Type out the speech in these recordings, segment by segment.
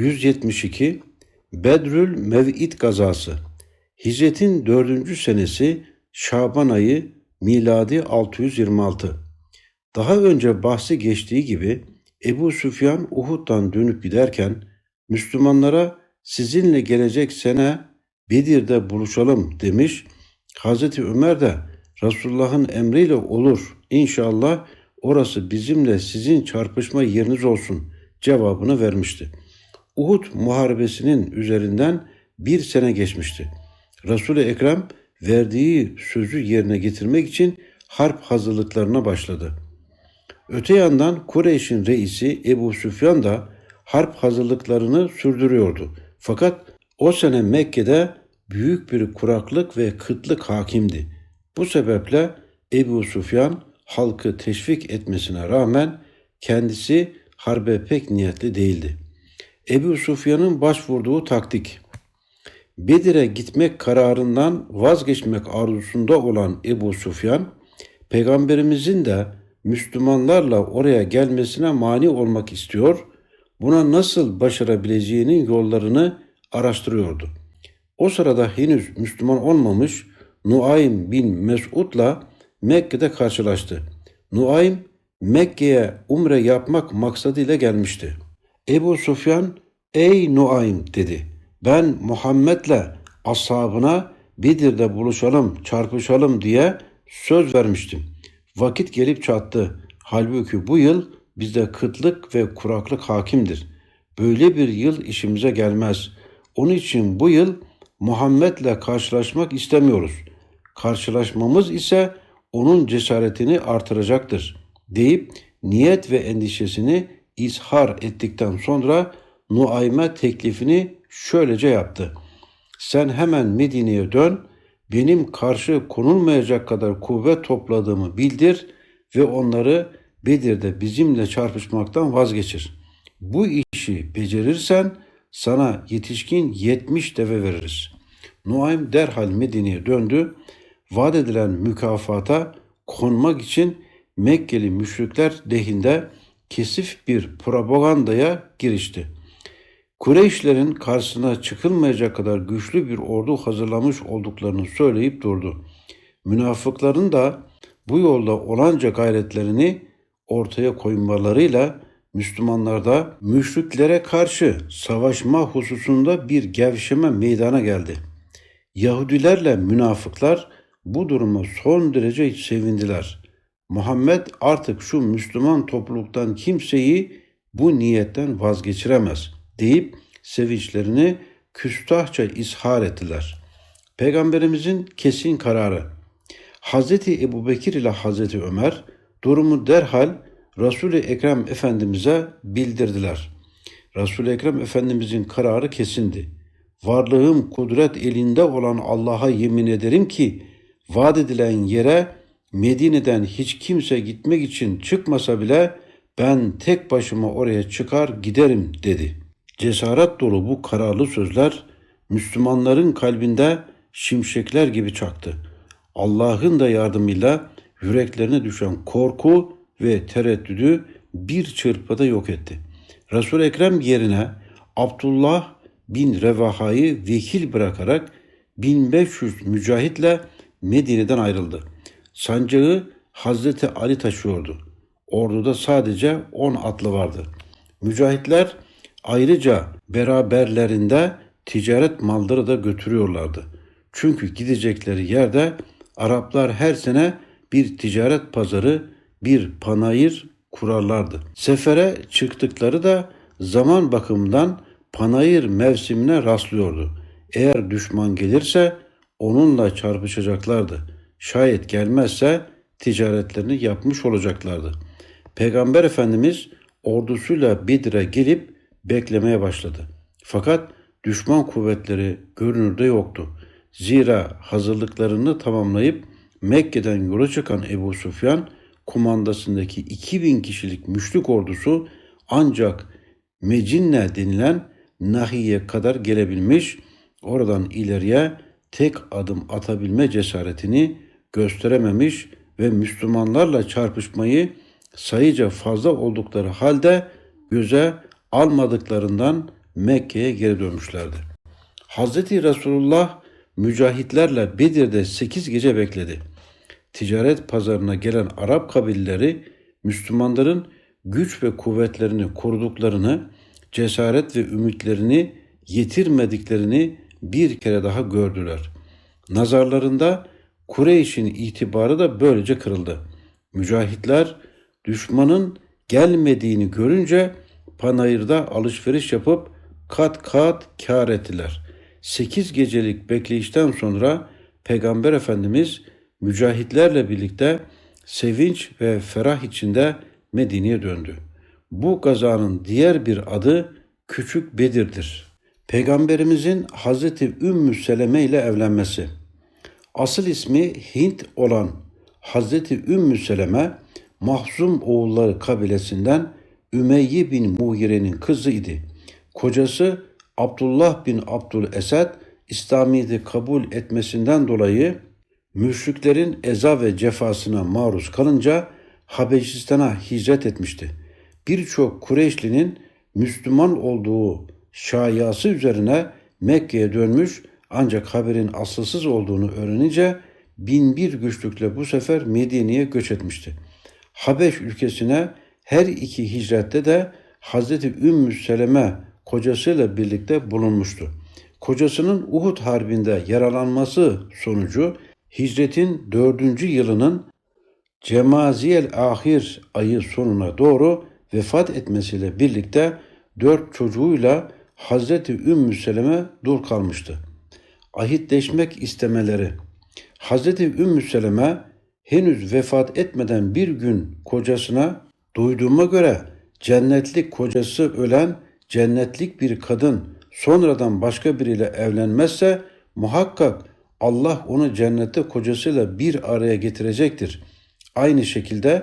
172 Bedrül Mev'id gazası Hicretin dördüncü senesi Şaban ayı miladi 626. Daha önce bahsi geçtiği gibi Ebu Süfyan Uhud'dan dönüp giderken Müslümanlara sizinle gelecek sene Bedir'de buluşalım demiş. Hazreti Ömer de Resulullah'ın emriyle olur İnşallah orası bizimle sizin çarpışma yeriniz olsun cevabını vermişti. Uhud muharebesinin üzerinden bir sene geçmişti. Resul-i Ekrem verdiği sözü yerine getirmek için harp hazırlıklarına başladı. Öte yandan Kureyş'in reisi Ebu Süfyan da harp hazırlıklarını sürdürüyordu. Fakat o sene Mekke'de büyük bir kuraklık ve kıtlık hakimdi. Bu sebeple Ebu Süfyan halkı teşvik etmesine rağmen kendisi harbe pek niyetli değildi. Ebu Sufyan'ın başvurduğu taktik. Bedir'e gitmek kararından vazgeçmek arzusunda olan Ebu Sufyan, peygamberimizin de Müslümanlarla oraya gelmesine mani olmak istiyor, buna nasıl başarabileceğinin yollarını araştırıyordu. O sırada henüz Müslüman olmamış Nuaym bin Mesud'la Mekke'de karşılaştı. Nuaym Mekke'ye umre yapmak maksadıyla gelmişti. Ebu Sufyan, ey Nuaym dedi. Ben Muhammed'le ashabına Bedir'de buluşalım, çarpışalım diye söz vermiştim. Vakit gelip çattı. Halbuki bu yıl bizde kıtlık ve kuraklık hakimdir. Böyle bir yıl işimize gelmez. Onun için bu yıl Muhammed'le karşılaşmak istemiyoruz. Karşılaşmamız ise onun cesaretini artıracaktır deyip niyet ve endişesini izhar ettikten sonra Nuaym'e teklifini şöylece yaptı. Sen hemen Medine'ye dön, benim karşı konulmayacak kadar kuvvet topladığımı bildir ve onları Bedir'de bizimle çarpışmaktan vazgeçir. Bu işi becerirsen sana yetişkin yetmiş deve veririz. Nuaym derhal Medine'ye döndü. Vaat edilen mükafata konmak için Mekkeli müşrikler lehinde kesif bir propagandaya girişti. Kureyşlerin karşısına çıkılmayacak kadar güçlü bir ordu hazırlamış olduklarını söyleyip durdu. Münafıkların da bu yolda olanca gayretlerini ortaya koymalarıyla Müslümanlarda müşriklere karşı savaşma hususunda bir gevşeme meydana geldi. Yahudilerle münafıklar bu duruma son derece sevindiler. Muhammed artık şu Müslüman topluluktan kimseyi bu niyetten vazgeçiremez deyip sevinçlerini küstahça ishar ettiler. Peygamberimizin kesin kararı. Hazreti Ebu Bekir ile Hazreti Ömer durumu derhal Resul-i Ekrem Efendimiz'e bildirdiler. Resul-i Ekrem Efendimizin kararı kesindi. Varlığım kudret elinde olan Allah'a yemin ederim ki vaat edilen yere Medine'den hiç kimse gitmek için çıkmasa bile ben tek başıma oraya çıkar giderim dedi. Cesaret dolu bu kararlı sözler Müslümanların kalbinde şimşekler gibi çaktı. Allah'ın da yardımıyla yüreklerine düşen korku ve tereddüdü bir çırpıda yok etti. Resul Ekrem yerine Abdullah bin Revaha'yı vekil bırakarak 1500 mücahitle Medine'den ayrıldı. Sancağı Hazreti Ali taşıyordu. Orduda sadece 10 atlı vardı. Mücahitler ayrıca beraberlerinde ticaret malları da götürüyorlardı. Çünkü gidecekleri yerde Araplar her sene bir ticaret pazarı, bir panayır kurarlardı. Sefere çıktıkları da zaman bakımından panayır mevsimine rastlıyordu. Eğer düşman gelirse onunla çarpışacaklardı. Şayet gelmezse ticaretlerini yapmış olacaklardı. Peygamber Efendimiz ordusuyla Bedir'e gelip beklemeye başladı. Fakat düşman kuvvetleri görünürde yoktu. Zira hazırlıklarını tamamlayıp Mekke'den yola çıkan Ebu Sufyan kumandasındaki 2000 kişilik müşrik ordusu ancak Mecinne denilen nahiye kadar gelebilmiş, oradan ileriye tek adım atabilme cesaretini gösterememiş ve Müslümanlarla çarpışmayı sayıca fazla oldukları halde göze almadıklarından Mekke'ye geri dönmüşlerdi. Hazreti Resulullah mücahitlerle Bedir'de 8 gece bekledi. Ticaret pazarına gelen Arap kabileleri Müslümanların güç ve kuvvetlerini koruduklarını, cesaret ve ümitlerini yitirmediklerini bir kere daha gördüler. Nazarlarında Kureyş'in itibarı da böylece kırıldı. Mücahitler düşmanın gelmediğini görünce panayırda alışveriş yapıp kat kat kar ettiler. Sekiz gecelik bekleyişten sonra Peygamber Efendimiz mücahitlerle birlikte sevinç ve ferah içinde Medine'ye döndü. Bu gazanın diğer bir adı Küçük Bedir'dir. Peygamberimizin Hazreti Ümmü Seleme ile evlenmesi. Asıl ismi Hint olan Hazreti Ümmü Seleme, Mahzum oğulları kabilesinden Ümeyye bin Muhire'nin kızı idi. Kocası Abdullah bin Abdül Esed, İslamiyet'i kabul etmesinden dolayı müşriklerin eza ve cefasına maruz kalınca Habeşistan'a hicret etmişti. Birçok Kureyşlinin Müslüman olduğu şayası üzerine Mekke'ye dönmüş ancak haberin asılsız olduğunu öğrenince bin bir güçlükle bu sefer Medine'ye göç etmişti. Habeş ülkesine her iki hicrette de Hazreti Ümmü Seleme kocasıyla birlikte bulunmuştu. Kocasının Uhud Harbi'nde yaralanması sonucu hicretin dördüncü yılının Cemaziyel Ahir ayı sonuna doğru vefat etmesiyle birlikte dört çocuğuyla Hazreti Ümmü Seleme dur kalmıştı. Ahitleşmek istemeleri. Hazreti Ümmü Seleme henüz vefat etmeden bir gün kocasına duyduğuma göre cennetlik kocası ölen cennetlik bir kadın sonradan başka biriyle evlenmezse muhakkak Allah onu cennette kocasıyla bir araya getirecektir. Aynı şekilde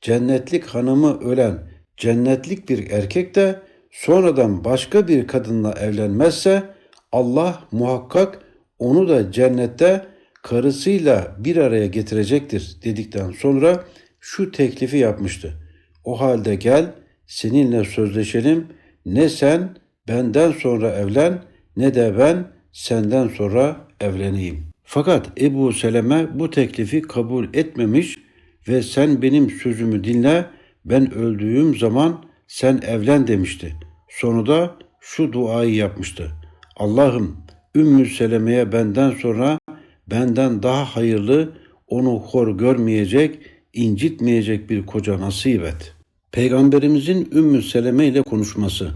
cennetlik hanımı ölen cennetlik bir erkek de sonradan başka bir kadınla evlenmezse Allah muhakkak onu da cennette karısıyla bir araya getirecektir dedikten sonra şu teklifi yapmıştı. O halde gel seninle sözleşelim ne sen benden sonra evlen ne de ben senden sonra evleneyim. Fakat Ebu Seleme bu teklifi kabul etmemiş ve sen benim sözümü dinle ben öldüğüm zaman sen evlen demişti. Sonra da şu duayı yapmıştı. Allah'ım Ümmü Seleme'ye benden sonra benden daha hayırlı, onu hor görmeyecek, incitmeyecek bir koca nasip et. Peygamberimizin Ümmü Seleme ile konuşması.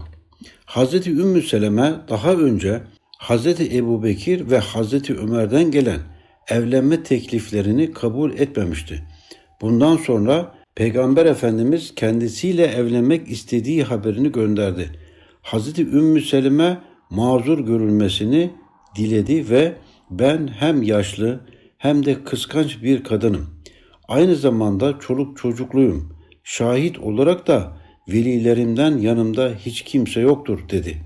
Hazreti Ümmü Seleme daha önce Hazreti Ebu Bekir ve Hazreti Ömer'den gelen evlenme tekliflerini kabul etmemişti. Bundan sonra Peygamber Efendimiz kendisiyle evlenmek istediği haberini gönderdi. Hazreti Ümmü Selime mazur görülmesini diledi ve ben hem yaşlı hem de kıskanç bir kadınım. Aynı zamanda çoluk çocukluyum. Şahit olarak da velilerimden yanımda hiç kimse yoktur dedi.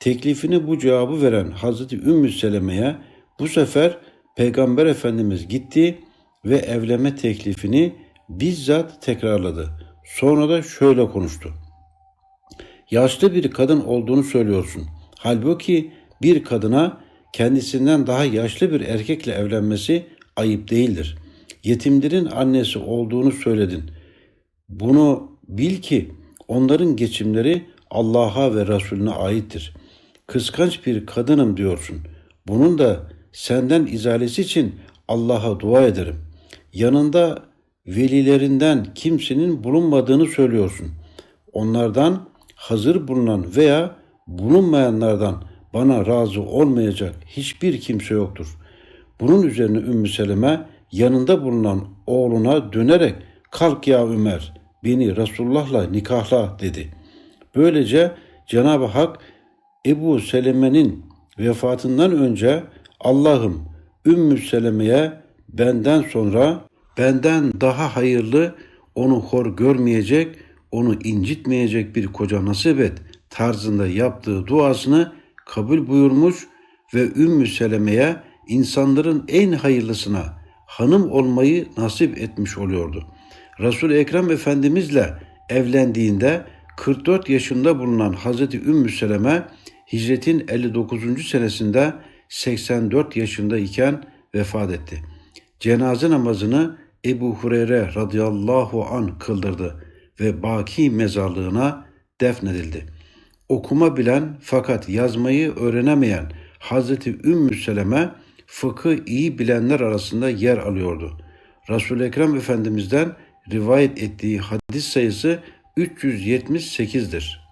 Teklifini bu cevabı veren Hazreti Ümmü Seleme'ye bu sefer Peygamber Efendimiz gitti ve evlenme teklifini bizzat tekrarladı. Sonra da şöyle konuştu. Yaşlı bir kadın olduğunu söylüyorsun. Halbuki bir kadına kendisinden daha yaşlı bir erkekle evlenmesi ayıp değildir. Yetimlerin annesi olduğunu söyledin. Bunu bil ki onların geçimleri Allah'a ve Resulüne aittir. Kıskanç bir kadınım diyorsun. Bunun da senden izalesi için Allah'a dua ederim. Yanında velilerinden kimsenin bulunmadığını söylüyorsun. Onlardan hazır bulunan veya bulunmayanlardan bana razı olmayacak hiçbir kimse yoktur. Bunun üzerine Ümmü Seleme yanında bulunan oğluna dönerek kalk ya Ömer beni Resulullah'la nikahla dedi. Böylece Cenab-ı Hak Ebu Seleme'nin vefatından önce Allah'ım Ümmü Seleme'ye benden sonra benden daha hayırlı onu hor görmeyecek, onu incitmeyecek bir koca nasip et tarzında yaptığı duasını kabul buyurmuş ve Ümmü Seleme'ye insanların en hayırlısına hanım olmayı nasip etmiş oluyordu. Resul-i Ekrem Efendimizle evlendiğinde 44 yaşında bulunan Hazreti Ümmü Seleme hicretin 59. senesinde 84 yaşında iken vefat etti. Cenaze namazını Ebu Hureyre radıyallahu an kıldırdı ve Baki mezarlığına defnedildi. Okuma bilen fakat yazmayı öğrenemeyen Hazreti Ümmü Seleme fıkı iyi bilenler arasında yer alıyordu. Resul-i Ekrem Efendimiz'den rivayet ettiği hadis sayısı 378'dir.